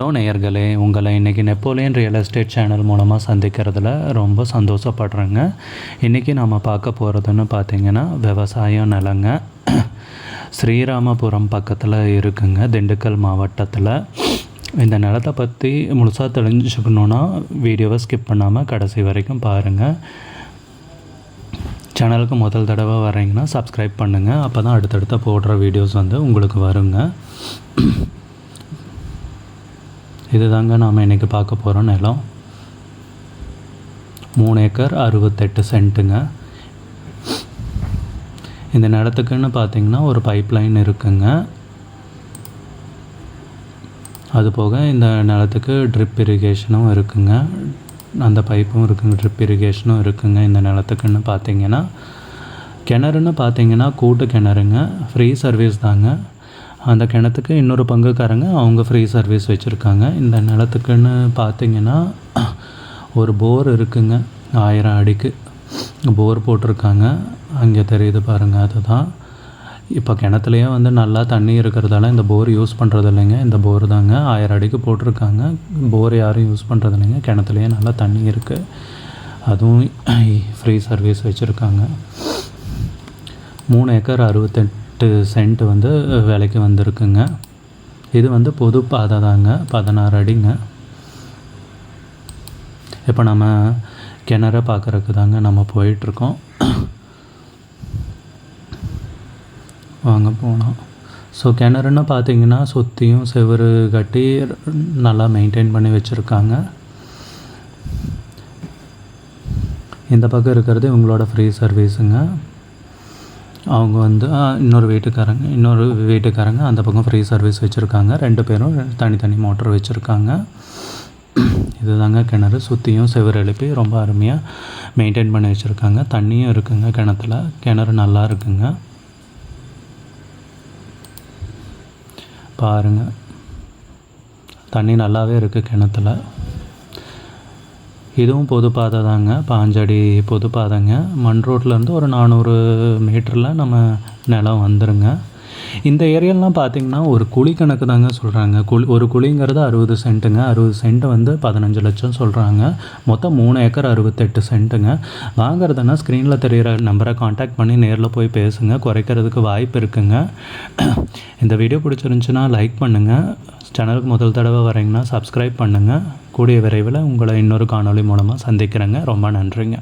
Hello நேயர்களே உங்களை இன்றைக்கி நெப்போலியன் ரியல் எஸ்டேட் சேனல் மூலமாக சந்திக்கிறதுல ரொம்ப சந்தோஷப்படுறேங்க. இன்றைக்கி நாம் பார்க்க போகிறதுன்னு பார்த்தீங்கன்னா விவசாயம் நிலங்க. ஸ்ரீராமபுரம் பக்கத்தில் இருக்குங்க திண்டுக்கல் மாவட்டத்தில். இந்த நிலத்தை பற்றி முழுசாக தெரிஞ்சுக்கணுன்னா வீடியோவை ஸ்கிப் பண்ணாமல் கடைசி வரைக்கும் பாருங்கள் சேனலுக்கு முதல் தடவை வரீங்கன்னா சப்ஸ்கிரைப் பண்ணுங்கள் அப்போ தான் அடுத்தடுத்த போடுற வீடியோஸ் வந்து உங்களுக்கு வருங்க. இதுதாங்க நாம் இன்றைக்கி பார்க்க போகிற நிலம். மூணு ஏக்கர் அறுபத்தெட்டு சென்ட்டுங்க. இந்த நிலத்துக்குன்னு பார்த்தீங்கன்னா ஒரு பைப் லைன் இருக்குங்க. அது போக இந்த நிலத்துக்கு ட்ரிப் இரிகேஷனும் இருக்குங்க. அந்த பைப்பும் இருக்குங்க ட்ரிப் இரிகேஷனும் இருக்குங்க இந்த நிலத்துக்குன்னு பார்த்தீங்கன்னா கிணறுன்னு பார்த்தீங்கன்னா கூட்டு கிணறுங்க. ஃப்ரீ சர்வீஸ் தாங்க. அந்த கிணத்துக்கு இன்னொரு பங்குக்காரங்க அவங்க ஃப்ரீ சர்வீஸ் வச்சுருக்காங்க. இந்த நிலத்துக்குன்னு பார்த்தீங்கன்னா ஒரு போர் இருக்குங்க. ஆயிரம் அடிக்கு போர் போட்டிருக்காங்க. அங்கே தெரியுது பாருங்கள் அதுதான். இப்போ கிணத்துலையே வந்து நல்லா தண்ணி இருக்கிறதால இந்த போர் யூஸ் பண்ணுறது இல்லைங்க இந்த போர் தாங்க. ஆயிரம் அடிக்கு போட்டிருக்காங்க. போர் யாரும் யூஸ் பண்ணுறது இல்லைங்க கிணத்துலையே நல்லா தண்ணி இருக்குது அதுவும் ஃப்ரீ சர்வீஸ் வச்சுருக்காங்க. மூணு ஏக்கர் அறுபத்தெட்டு சென்ட் வந்து விலைக்கு வந்திருக்குங்க. இது வந்து பொது பாதை தாங்க பதினாறு அடிங்க. இப்போ நம்ம கிணற பார்க்குறக்கு தாங்க நம்ம போயிட்டுருக்கோம். வாங்க போனோம் ஸோ கிணறுன்னு பார்த்தீங்கன்னா சுற்றியும் செவுரு கட்டி நல்லா மெயின்டைன் பண்ணி வச்சுருக்காங்க. இந்த பக்கம் இருக்கிறது இவங்களோட ஃப்ரீ சர்வீஸுங்க அவங்க வந்து இன்னொரு வீட்டுக்காரங்க இன்னொரு வீட்டுக்காரங்க அந்த பக்கம் ஃப்ரீ சர்வீஸ் வச்சுருக்காங்க. ரெண்டு பேரும் தனித்தனி மோட்டர் வச்சுருக்காங்க. இதுதாங்க கிணறு. சுற்றியும் செவுரு எழுப்பி ரொம்ப அருமையாக மெயின்டைன் பண்ணி வச்சுருக்காங்க. தண்ணியும் இருக்குங்க கிணத்துல. கிணறு நல்லா இருக்குங்க. பாருங்க. தண்ணி நல்லாவே இருக்குது கிணத்துல. இதுவும் பொது பாதை தாங்க பாஞ்சடி பொது பாதைங்க மண் ரோட்லேருந்து ஒரு நானூறு மீட்டரில் நம்ம நிலம் வந்துருங்க. இந்த ஏரியாலாம் பார்த்திங்கன்னா ஒரு குழி கணக்கு தாங்க சொல்கிறாங்க குழி ஒரு குழிங்கிறது அறுபது சென்ட்டுங்க. அறுபது சென்ட் வந்து பதினஞ்சு லட்சம் சொல்கிறாங்க மொத்தம் மூணு ஏக்கர் அறுபத்தெட்டு சென்ட்டுங்க. வாங்குறதுன்னா ஸ்க்ரீனில் தெரிகிற நம்பரை காண்டாக்ட் பண்ணி நேரில் போய் பேசுங்க. குறைக்கிறதுக்கு வாய்ப்பு இருக்குங்க. இந்த வீடியோ பிடிச்சிருந்துச்சுன்னா லைக் பண்ணுங்கள் சேனலுக்கு முதல் தடவை வரீங்கன்னா சப்ஸ்கிரைப் பண்ணுங்கள் கூடிய விரைவில் உங்களை இன்னொரு காணொளி மூலமாக சந்திக்கிறேங்க. ரொம்ப நன்றிங்க.